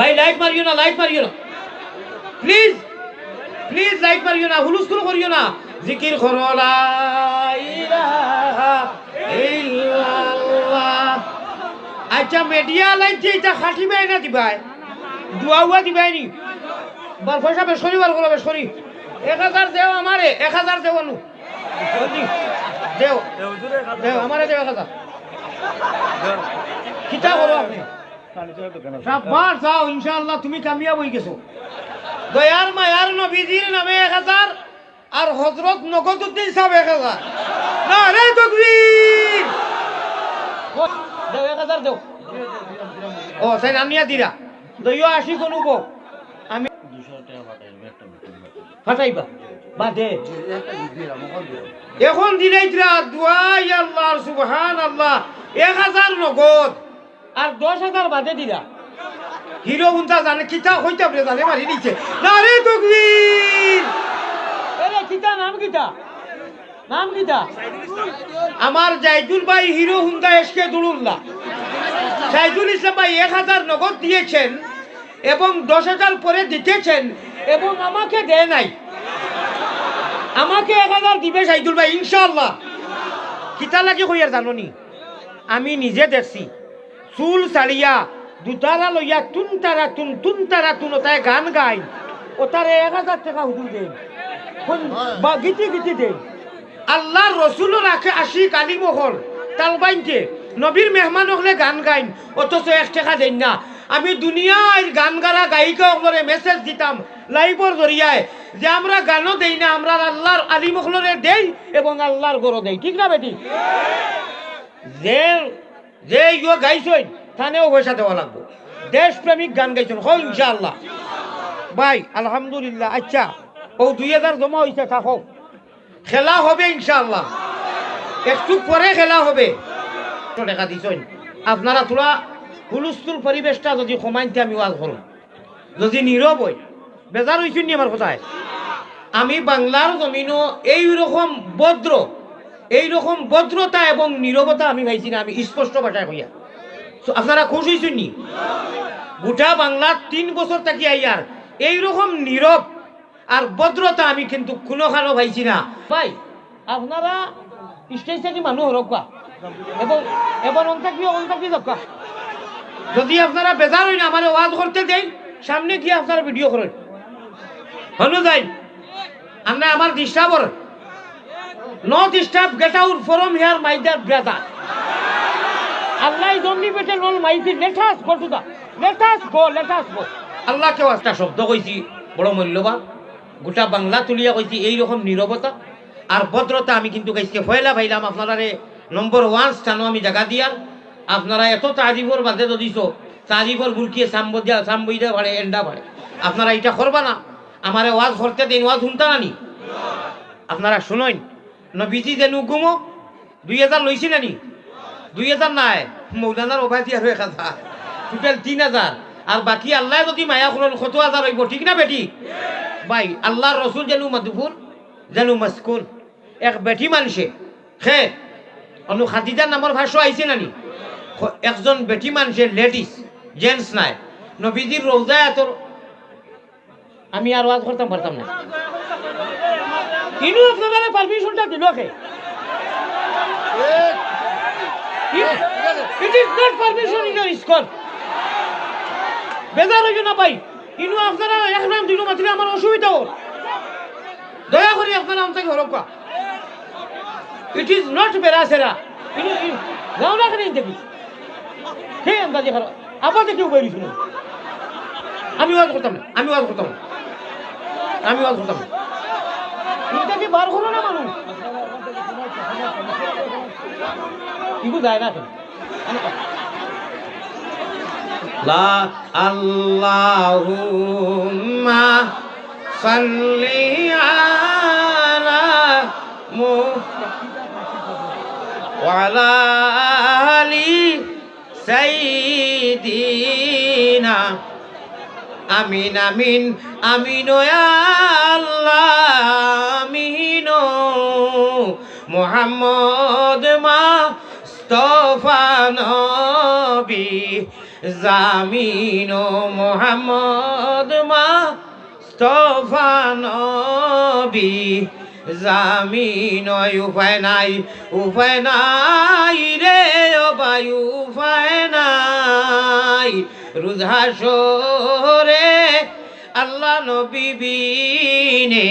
ভাই লাইট মারিও না লাইট মারিও না। প্লিজ প্লিজ লাইট মারিও না হুলুস্কুল করিও না। জিকির করো আচ্ছা মিডিয়া লাইট যে এটা খাটিবাই না দিবাই দুয়া উয়া দিবাই নি? বার পয়সা বেসরি বার করো বেসরি এক হাজার দেও আমারে, এক হাজার দেও নু দেও দেও, আমারে দেও এক হাজার। কিতা করো আপনি? সাবধান যাও, ইনশাআল্লাহ, তুমি কামিয়াব হয়ে গেছো। দয়ার মায়ার নবীজির নামে এক হাজার আর হজরত নগদুদ্দিন সাহেব এক হাজার। না রে তকবীর এক হাজার দেও। ও তাই নামিয়া দিরা। দইও আসি কোনো বউ আমি ফাটাইবা। বা দে এখন দিলেই দুয়াই আল্লাহ সুবহান আল্লাহ এক হাজার নগদ। আর দশ হাজার বাদে দিলা হিরো হুন্তা জানে কিতা হইতে আপনি জানে মারি নিচ্ছে না রে তকবীর! এরে কিতা নাম কিতা? নাম কিতা? আমার জাইদুল ভাই হিরো হুন্তা এসকে দুলুল্লাহ। জাইদুল ইসলাম ভাই এক হাজার নগদ দিয়েছেন এবং দশ হাজার পরে দিতেছেন এবং আমাকে দেয় নাই। আমাকে এক হাজার দিবে সাইদুল ভাই ইনশাল্লাহ কিতা লাগে কইয়ার জাননি? আমি নিজে দেখছি। চুল সারিয়া দুতারা লইয়া তুন তারা তুন তুন তারা তুন ওটায় গান গাই। ওটারে এক হাজার টাকা হুদুর দেন বা গীতি দেন আল্লাহর রসুলের আখে আসি কালী মহল তালবাইনকে নবীর মেহমান হলে গান গাইন। অথচ এক টাকা দেন না। আমি দুনিয়ার গান গারা গায়িকা হলরে মেসেজ দিতাম লাইভর জরিয়ায় যে আমরা গানও দেই না, আমরা আল্লাহর আলী মহলরে দেই এবং আল্লাহর গরো দেই। ঠিক না বেটি? যে যে ইয়ে গাইছই থানেও পয়সা দেওয়া লাগবো। দেশপ্রেমিক গান গাইছেন হয় ইনশাআল্লাহ। ভাই, আলহামদুলিল্লাহ আচ্ছা ও দুই হাজার জমা হয়েছে থাকো। খেলা হবে, ইনশাআল্লাহ। একটু পরে খেলা হবে। দেখা দিছই আপনারা তোরা হুলস্থুল পরিবেশটা যদি কমাইতে আমি ওয়াজ করো যদি নীরব হই বেজার হয়েছেন নি আমার কথায় আমি বাংলার জমিনও এই রকম ভদ্র এই রকম ভদ্রতা এবং নীরবতা আমি পাইছি না আমি স্পষ্ট ভাষায় So, আপনারা খুশ হয়েছেন নি? গোটা বাংলার তিন বছর থাকি আইয়ার এই রকম নীরব আর ভদ্রতা আমি কিন্তু কোনো খানো পাইছি না। ভাই আপনারা স্টেজ থেকে মানুষ রক্ষা এবং এবং অন্তাকি অন্তাকি রক্ষা যদি আপনারা বেজার হই না আমার ওয়াজ করতে দেন সামনে গিয়ে আপনারা ভিডিও করেন। হলো যাই। আমরা আমার ডিস্টার্বর not disturb get out from here my that brother Allah জন্মি পেটে নল মাইছি let's go to the let's go let's go Allah কেউ একটা শব্দ কইছি, বড় মূল্যবান। গোটা বাংলা তুলিয়া কইছি, এইরকম নীরবতা। আর ভদ্রতা আমি কিন্তু গাইছি ফয়লা ভাইলাম, আপনারারে নম্বর ওয়ান স্থানও আমি জায়গা দিয়ার। আপনারা এত তারিফর বাদে যদিছ তারিফর বুলকিয়ে সাম্ব দিয়া সাম্বইদা ভাড়ে এন্ডা ভাড়ে আপনারা এটা করবা না। আমার ওয়াজ করতে দিন, ওয়াজ শুনতা নানি আপনারা শুনইন নবীজি যেন ঘুমো দুই হাজার লইছি নানি দুই হাজার নাই। মৌলানার ওভাইছি আর এক হাজার টোটাল তিন হাজার আর বাকি আল্লাহ যদি মায়া করল কত হাজার হইব, ঠিক না বেটি? ভাই আল্লাহর রসুল জানু মধুপুর জানু মাসকুন এক বেটি মানুষে খে অনু খাদিজার নামৰ ভাষ্য আইছে নানি একজন বেটি মানুষে লেডিস জেন্টস নাই। নবীজির রোজায় এত আমি আর ওয়াজ করতাম পারতাম না ইনু আপনারা পারমিশনটা দিল খে it is not permission in ISKCON বেজার হইও না ভাই। ইনু আপনারা এক নাম দুই মাতিলে আমার অসুবিধা হোক দয়া করে আপনারা আমাকে হরকা ইট ইজ নট বেরাসেরা ইনু যাও না কেন দেখি। হে আন্দাজে খারাপ আবার বেরিয়েছি না আমি ওয়াজ করতাম না আমি ওয়াজ করতাম না। আমি ওয়াজ করতাম না। বার করো না মানুষ? ইগু যায় না লা আমিন আমিন আমিন আল্লাহ মোহাম্মদ মা স্তফা নবী, জামিন মোহাম্মদ মা স্তফা নবী, জামিন উপায় নাই উপায় নাই রে ভাই, উপায় নাই। রুধাসরে আল্লাহ নবী বিনে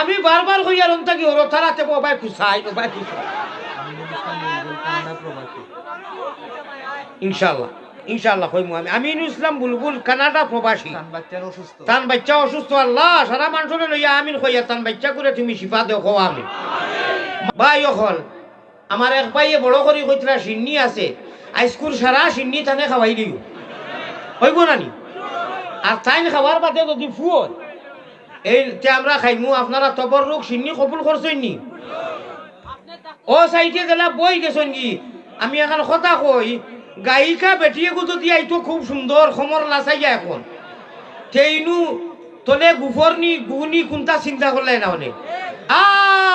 আমি বারবার হইয়া রন্তা কি ওর তারাতে বাই খুশাই বাই খুশাই ইনশাল্লাহ ইনশাল্লাহ কইমু আমি। আমিনুল ইসলাম বুলবুল কানাডা প্রবাসী। তান বাচ্চা অসুস্থ আল্লাহ সারা মানুষরে লইয়া আমিন কইয়া তান বাচ্চা করে তুমি শিফা দেও কও আমি ভাই অকল আমার এক ভাইয়ে বড় করি কইতরা সিন্নি আছে। আইস্কুল সারা সিন্নি থানে খাওয়াই দিও। হইব নানি আর তাইন খাওয়ার বাদে যদি ফুয় এই আমরা খাইমু, আপনারা তবর রোগ সিন্নি কবুল করছেন নি? ও সাইটে গেলা বই গেছেন কি আমি এখন কথা কই, গায়িকা বেটিয়ে গুতো দিয়ে আইতো খুব সুন্দর সমর লাচাইয়া এখন। তেইনু তলে গুফরনি গুনি কোনটা চিন্তা করলে না অনেক আ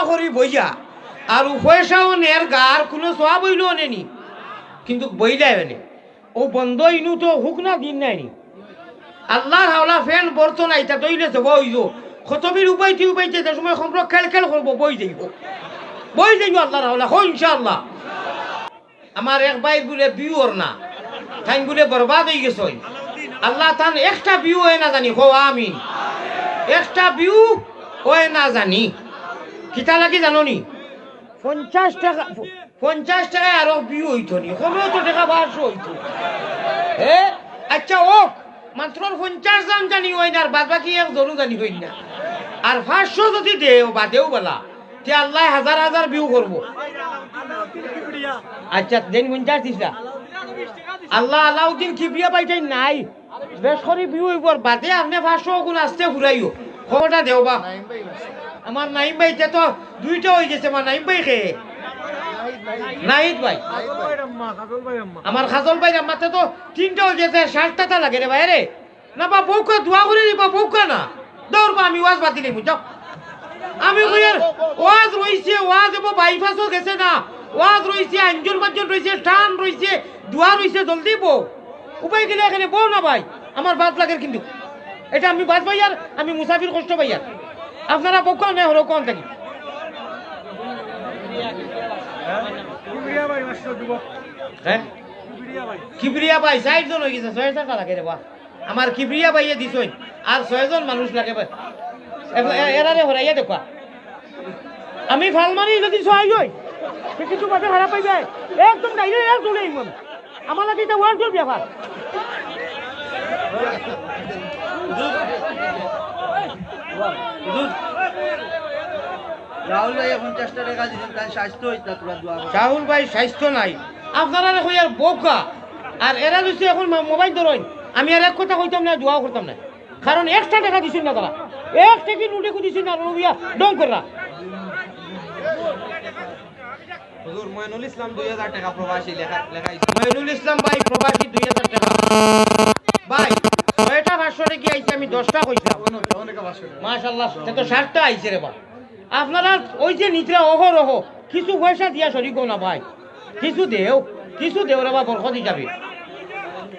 করি বইয়া। আর পয়সাও নের গার কোনো সোয়া বইলেও নেনি কিন্তু বইলাই মানে। ও বন্ধ ইনু তো হুক না দিন নাই নি? আল্লাহর হাওলা ফ্যান বর্তন আইতা তৈলে তো বইজ খতবির উপাইতে উপাইতে যে সময় সম্পর্ক খেল খেল করব, বই যাইব। বই যাইব আল্লাহর হাওলা হো ইনশাআল্লাহ। আমার এক ভাই বলে বিউর না, তাই বলে বরবাদ হয়ে গেছে আল্লাহ তান একটা বিউ হয় না জানি হো আমিন। একটা বিউ হয় না জানি। কিতা লাগি জানো নি পঞ্চাশ টাকা, পঞ্চাশ টাকায় আরও বিউ হইতো নি, কমেও টাকা বারশো হইতো। হে? আচ্ছা ওক। মাত্র পঞ্চাশ দাম জানি হই না, আর বাদ বাকি এক জরু জানি হই না। আর পাঁচশো যদি দেও, বাদেও বলা, তে আল্লাহ হাজার হাজার বিউ করব। আচ্ছা দেন পঞ্চাশ দিসা আল্লাহ আলাউদ্দিন কিবরিয়া পাইটাই নাই। বেশ করে বিউ হইবর বাদে আপনি পাঁচশো গুণ আসতে ঘুরাইও খবরটা দেও বা। আমার নাইম ভাই, তে দুইটা হয়ে গেছে, আমার নাইম ভাই খে নাহিদ ভাই। আমার খাজল ভাই আমাতে তো তিনটা হয়ে গেছে ষাটটা লাগে রে ভাই রে না বা বউকা দোয়া করে দিবা বউকা না। দৌড়বা আমি ওয়াজ বাদ দিলে যাও। আমি কইয়ার ওয়াজ রইছে, ওয়াজ এব বাইপাসও গেছে না। ওয়াজ রইছে আঞ্জল মাঞ্জল রইছে টান রইছে, দোয়া রইছে, জলদি বউ। উপায় গেলে এখানে বউ না ভাই? আমার বাদ লাগে কিন্তু। এটা আমি বাদ পাইয়ার আমি মুসাফির কষ্ট পাইয়ার আপনারা বউকা নেই হলো কোন থাকি কিবরিয়া ভাই হয়ে? গেছে ছয় টাকা লাগে রে বা আমার কিবরিয়া ভাইয়ে দিছই আর ছয়জন মানুষ লাগে ভাই এরারে হরাইয়া দেখা আমি ভালো মানি যদি ছয় সে কিছু মাঠে হারা পাই যায়। একদম ডাইরে এক চলে ইমান। আমার লাগে এটা ব্যাপার রাহুল ভাই পঞ্চাশটা টাকা স্বাস্থ্য হইতা তোরা দোয়া রাহুল ভাই স্বাস্থ্য নাই। আপনারা দেখো আর বোকা। আর এরা যদি এখন মোবাইল ধরেন আমি আর এক কথা কইতাম না দোয়াও করতাম না। কারণ একটা টাকা দিছেন না তারা। এক টাকি নুটে দিছেন না রবিয়া? ডং করা হুজুর মইনুল ইসলাম টাকা প্রবাসী লেখা লেখাইছে মহিনুল ইসলাম ভাই প্রবাসী দুই হাজার টাকা। ভাই ছয়টা ভাষ্যরে কি আইছে আমি দশটা কইছিলাম। মাশাল্লাহ সে তো ষাটটা আইছে রে বা আপনারা ওই যে নিচরা অহর অহ কিছু পয়সা দিয়া সরিব না ভাই। কিছু দেও কিছু দেও রে বা বরখ দি যাবে।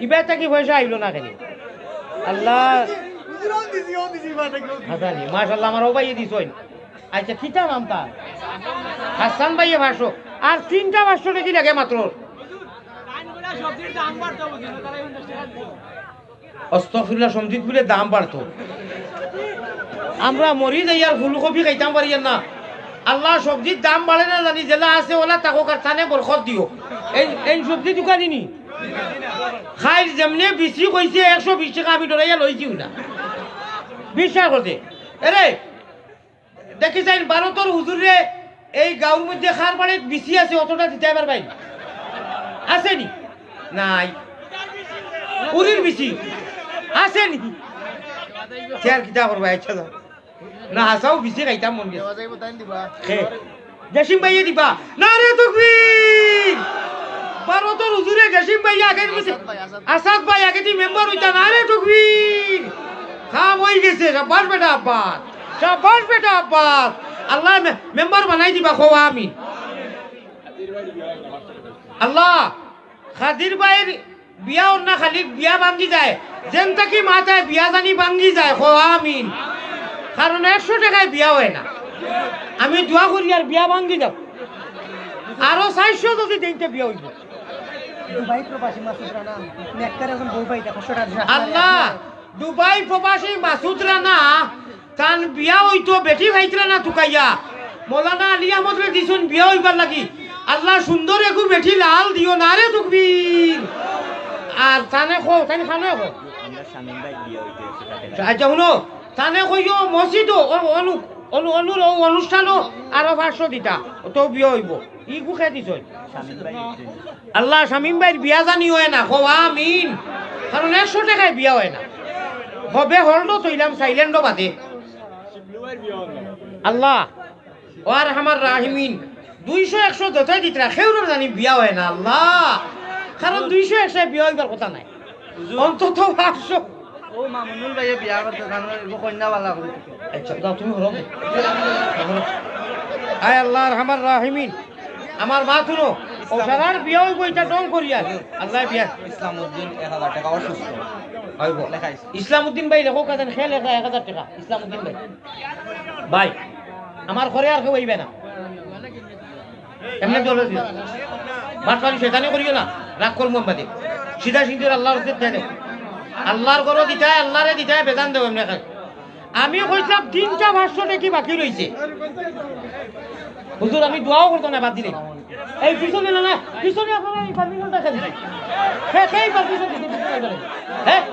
ইবারটা কি পয়সা আইলো না কেন? আল্লাহ। হাসানি মাশাল্লাহ আমার ও ভাইয়ে দিছই আচ্ছা কিটা নাম তার হাসান ভাইয়ে ভাষ্য আর তিনটা ভাষ্য কি লাগে মাত্র। অস্তফিল্লা সঞ্জিত বলে দাম বাড়তো। আমরা মরি যাই আর ফুলকপি খাইতাম পারি না। আল্লাহ সবজির দাম বাড়ে না জানি জেলা আছে ওলা তাকো কারখানে বরখত দিও। এই এই সবজি দোকানি নি খাই যেমনে বিচি কইছে একশো বিশ টাকা আমি ডরাইয়া লইছিও না। বিশ্বাস করতে এরে দেখি যাই ভারতের হুজুরে এই গাঁর মধ্যে খার বাড়ির বিচি আছে অতটা দিতে পার ভাই আছে নি? নাই। উরির বিচি আছে নি? চেয়ার কিতা করবা ইচ্ছা না হাসাও বেশি খাইতাম মন গেছে জসিম ভাইয়ে দিবা না রে তকবীর ভারতের হুজুরে জসিম ভাই আগে দিছে আসাদ ভাই আগে দি মেম্বার হইতা না রে তকবীর খাম হই গেছে শাবাশ বেটা আব্বাস শাবাশ বেটা আব্বাস আল্লাহ মেম্বার বানাই দিবা খোয়া আমি আল্লাহ খাদির ভাইয়ের বিয়া না খালি বিয়া ভাঙ্গি যায় যেন তাকি মাথায় বিয়া জানি ভাঙ্গি যায় খোয়া আমিন কারণ একশো টাকায় বিয়া হয় না। আমি দোয়া করি আর বিয়া ভাঙ্গি যাও আরও চারশো যদি দিনতে বিয়া হইব। সেটা আল্লাহ দুবাই প্রবাসী মাসুদ রানা তান বিয়া হইতো বেটি ভাইতরা না তুকাইয়া মৌলানা আলী আহমদ রে দিছুন বিয়া হইবার লাগি। আল্লাহ সুন্দর একু বেটি লাল দিও না রে তুকবীর আর তানে খো তানে খানে খো। আচ্ছা শুনো। তানে কইও মসজিদ অনু অনু ও অনুষ্ঠানও আরও পাঁচশো দিতা তো বিয়া হইব। ই গুখে দিছ আল্লাহ শামিম ভাইয়ের বিয়া জানি হয় না খোয়া আমিন। কারণ একশো টাকায় বিয়া হয় না। হবে হল্ডো তৈলাম সাইলেন্ডও বাদে। আল্লাহ ও আর আমার রাহিমিন দুইশো একশো যতই দিতরা সেউর জানি বিয়া হয় না, আল্লাহ। কারণ দুইশো একশো বিয়া হইবার কথা নাই। অন্তত পাঁচশো। ও মামুনুল ভাইয়ে বিয়া করতে জানো কন্যা বালা। করে আচ্ছা দাও তুমি হলো আয় আল্লাহ আমার রাহিমিন আমার মা শুনো ও সারার বিয়া হইব এটা ডং করিয়া আল্লাহ বিয়া। ইসলাম উদ্দিন এক হাজার টাকা অসুস্থ। হইব লেখাইছে ইসলামউদ্দিন ভাই লেখো কাজেন খেয়ে লেখা এক হাজার টাকা। ইসলামউদ্দিন ভাই। ভাই আমার ঘরে আর কেউ না। এমনি চলে বাট পানি সেখানে করিও না রাগ কর মোহাম্মদে। সিধা আল্লাহর উচিত দেয় আল্লাহর ঘরও দিতায় আল্লাহরে দিতায় বেদান দেব এমনি আমি কইছিলাম, তিনটা ভাষ্য দেখি বাকি রয়েছে হুজুর, আমি দোয়াও করতো না, বাদ দিলে। এই পিছনে না না, পিছনে আপনারা এই পারমিশনটা খেলে হ্যাঁ সেই পারমিশন দিতে হ্যাঁ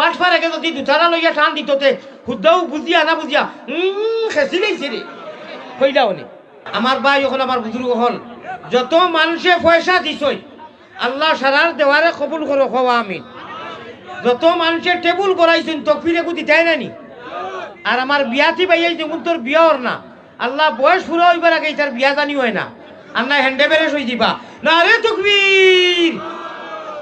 বাস পারে কে যদি দুটারা লইয়া টান দিততে, হুদ্দাও আমার ভাই এখন হল। যত মানুষে পয়সা দিছই, আল্লাহ সারার দেওয়ারে কবুল করো খাওয়া আমিন। যত মানুষে টেবুল করাইছেন তকফিরে গুদি দেয় নানি। আর আমার বিয়াতি বাইয়াই যেমন তোর বিয়া ওর না, আল্লাহ বয়স পুরো হইবার আগে তার বিয়া জানি হয় না। আল্লাহ হ্যান্ডে বেড়ে সই দিবা। না রে তকবীর!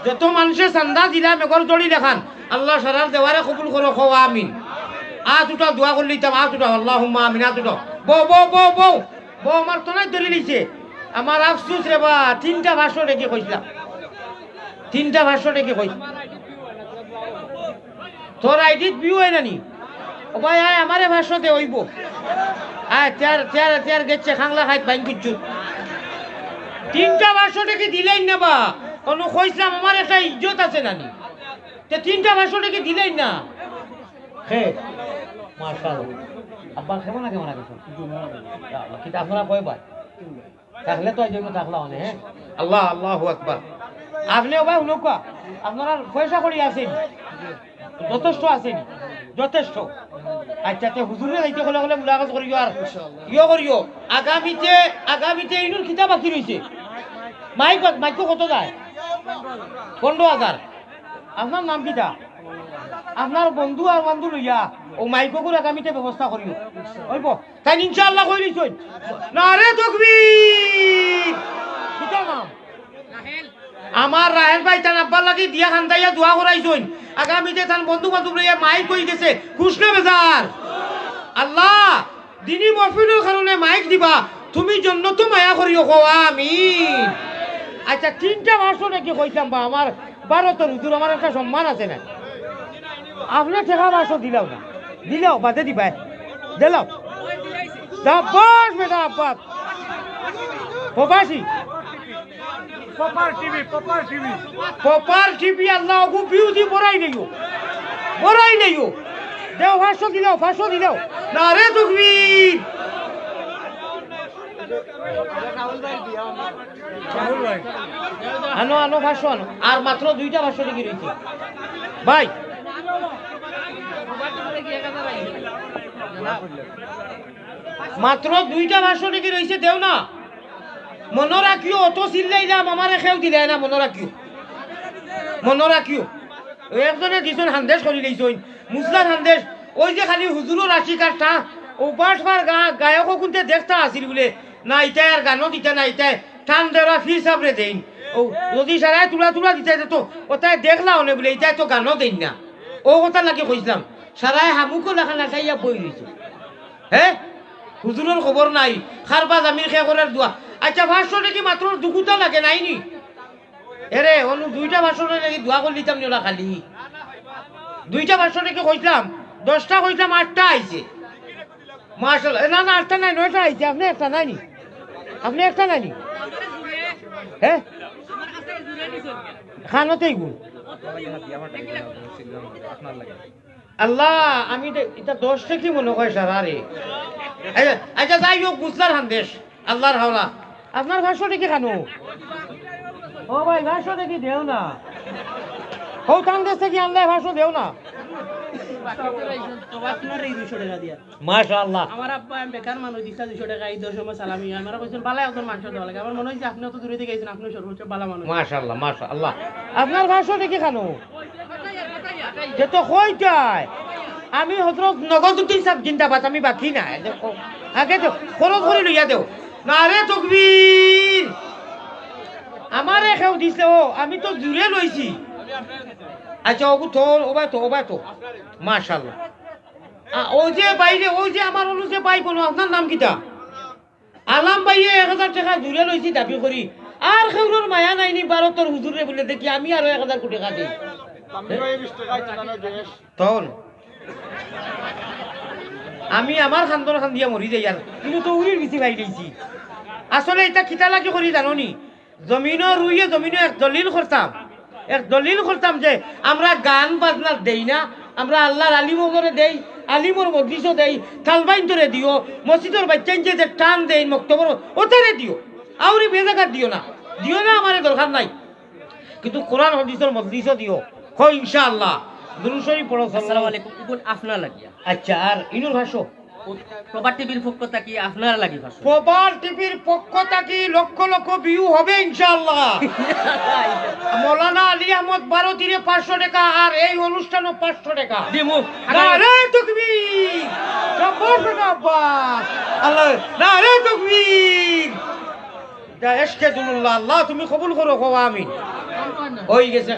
যত মানুষের চান্দা দিলা, মেঘর জড়ি দেখান, আল্লাহ সারার দেওয়ারে কবুল করো খাওয়া আমিন। আ দুটা দোয়া করলি তাম আ দুটা আল্লাহ আমিন আ দুটো বৌ বৌ বৌ বৌ বৌ আমার তো নাই দলি নিছে আমার আফসুস রে বা তিনটা ভাষ্য রেখে কইছিলাম। তিনটা ভাষ্য রেখে কইছি। তোর আইডিত বিউ হয় নানি ও ভাই আয় আমারে ভাষ্য দে হইব আয় তেয়ার তেয়ার তেয়ার গেছে খাংলা খাইত বাইন কুচ্ছু। তিনটা ভাষ্য কি দিলেই না বা? কোনো কইছিলাম আমার একটা ইজ্জত আছে নানি তে তিনটা ভাষ্য কি দিলেই না? হে মাশাল আব্বা কেমন কেমন আছে কিন্তু আপনারা কয় ভাই থাকলে তো এই জন্য থাকলা হ্যাঁ? আল্লাহ আল্লাহ আকবার। আপনি ভাই শুনক আপনারা পয়সা করি আছেন যথেষ্ট আছেন যথেষ্ট। আচ্ছা তে হুজুরে যাইতে হলে হলে মুলাকাত করিও আর ইয়ে করিও? আগামীতে আগামীতে ইনুর কিতাব বাকি রয়েছে মাইক মাইক কত যায়? পনেরো হাজার। আপনার নাম কিটা আপনার বন্ধু আর বন্ধু লইয়া ও মাইকগুলো আগামীতে ব্যবস্থা করিও। হইব? তাই ইনশাআল্লাহ কই দিছই না রে তকবীর কিটা নাম আমার রাহেল ভাই তান আব্বার লাগি দিয়া খান্দাইয়া দোয়া করাইছইন আগামীতে তান বন্ধু বান্ধব লইয়া মাইক কই গেছে। কৃষ্ণ বেজার। আল্লাহ দিনী মফিলের কারণে মাইক দিবা। তুমি জন্য তো মায়া করিও কোয়া আমিন। আচ্ছা তিনটা মাস নাকি কইতাম বা আমার ভারতের হুজুর আমার একটা সম্মান আছে না? আপনি ঠেকা মাসও দিলাও না। দিলাও বাদে দিবা। দিলাও। আব্বাস বেটা আব্বাস প্রবাসী পপার টিভি পপার আল্লাহ গু বিউটি বড়াই নেইও বড়াই নেইও দেও ফাঁসশো দিলেও ফাঁসশো দিলেও। না রে তুকবীর আনো আনো আনো। আর মাত্র দুইটা ফাঁসশো টিকি রয়েছে ভাই। মাত্র দুইটা ফাঁসশো টিকি রয়েছে দেও না। মনে রাখিও অত চিল্লাইলাম আমার খেউ দিলে না, মনে রাখিও মনে রাখিও একজনে দিছুন হান্দেশ করি লইছইন মুসলার হান্দেশ ওই যে খালি হুজুরও রাশি কাঠটা ও বাসবার গা গায়কও কিন্তু দেখতা আসিল বলে। না ইটাই আর গানও দিতে না ইটাই টান দেওয়া ফির সাবরে দেইন। ও যদি সারাই তুলা তুলা দিতে যেত ওটাই দেখলা অনে বলে ইটাই তো গানও দেন না। ও কথা নাকি কইছিলাম সারাই হামুকো লেখা লাগাইয়া বই রয়েছে হ্যাঁ হুজুরের খবর নাই। খারবা জামির খে করার দোয়া আচ্ছা ভাষ্য নাকি মাত্র দুকুটা লাগে, নাই নি? এরে অনু দুইটা ভাষণে নাকি দোয়া করে দিতাম নিলা খালি। দুইটা ভাষণ নাকি কইলাম দশটা কইলাম আটটা আইছে মার্শাল না না আটটা নাই, নয়টা আইছে আপনি একটা নাই নি? আপনি একটা নাই নাইনি হ্যাঁ খানতেই গুণ আপনার লাগে আল্লাহ আমি এটা দশটা কি মনে হয় সারা রে? আচ্ছা, যাই হোক বুঝলার হান্দেশ আল্লাহর হাওলা। আপনার ভাষ্য দেখি খানো? ও ভাই ভাষ্য দেখি দেও না। ও টান দেশ থেকে আল্লাহ ভাষ্য দেও না। আপনার এই দুশো টাকা দিয়া মাশা আল্লাহ আমার আব্বা আমি বেকার মানুষ দুশো টাকা সময় সালামি আমার কইছেন বালা একজন মানুষ দেওয়া লাগে। আমার মনে হয়েছে আপনি অত দূরে থেকে গেছেন আপনি সর্বোচ্চ বালা মানুষ। আপনার ভাষ্য দেখি খানো? যে তো কইটাই আমি হজরত নগদ জিন্দাবাদ, আমি বাকি আগে তো খরচ করে লইয়া দেও। না রে তকবীর! আমারে দিছে, ও, আমি তো জুড়ে লইছি। আচ্ছা ওগু তো ওবাই তো ওবাই তো। মাশাল্লাহ ও যে বাইরে ওই যে আমার হলো যে বাই বলো, আপনার নাম কিটা আলাম বাইয়ে এক হাজার টাকা জুড়ে লইছি দাবি করি। আর খেউরোর মায়া নাইনি ভারতের হুজুরে বলে দেখি আমি আরও এক হাজার কোটি টাকা দিই তখন? আমি আমার খান্দর খান দিয়া মরি যাই আর কিন্তু তো উড়ির বেশি ভাই দিয়েছি আসলে এটা কিতা লাগে করি জানো নি? জমিনও রুইয়ে জমিনও এক দলিল করতাম এক দলিল করতাম যে আমরা গান বাজনা দেই না, আমরা আল্লাহর আলিমরে দেই আলিমর মজলিসও দেই তালবাইন ধরে দিও মসজিদর বাচ্চাইন যে টান দেই মক্তবর ওটারে দিও। আউরি বেজাগার দিও না। দিও না আমার দরকার নাই। কিন্তু কোরআন হদিসের মজলিসও দিও। হয় ইনশাআল্লাহ। দুরুশরী পড়ো আসসালামু আলাইকুম। ইগুন আপনার লাগিয়া। আচ্ছা আর ইনুর টিভির পক্ষ থাকি আপনার লাগি প্রবার টিভির পক্ষ থাকি লক্ষ লক্ষ ভিউ হবে ইনশাআল্লাহ। মৌলানা আলী আহমদ পাঁচশো টাকা আর এই অনুষ্ঠানও পাঁচশো টাকা। দিমু। নারে তকবীর! জব্বর আব্বাস! আল্লাহ নারে তকবীর! এসকে দুল্লাহ আল্লাহ তুমি কবুল করো খোয়া আমি হয়ে গেছে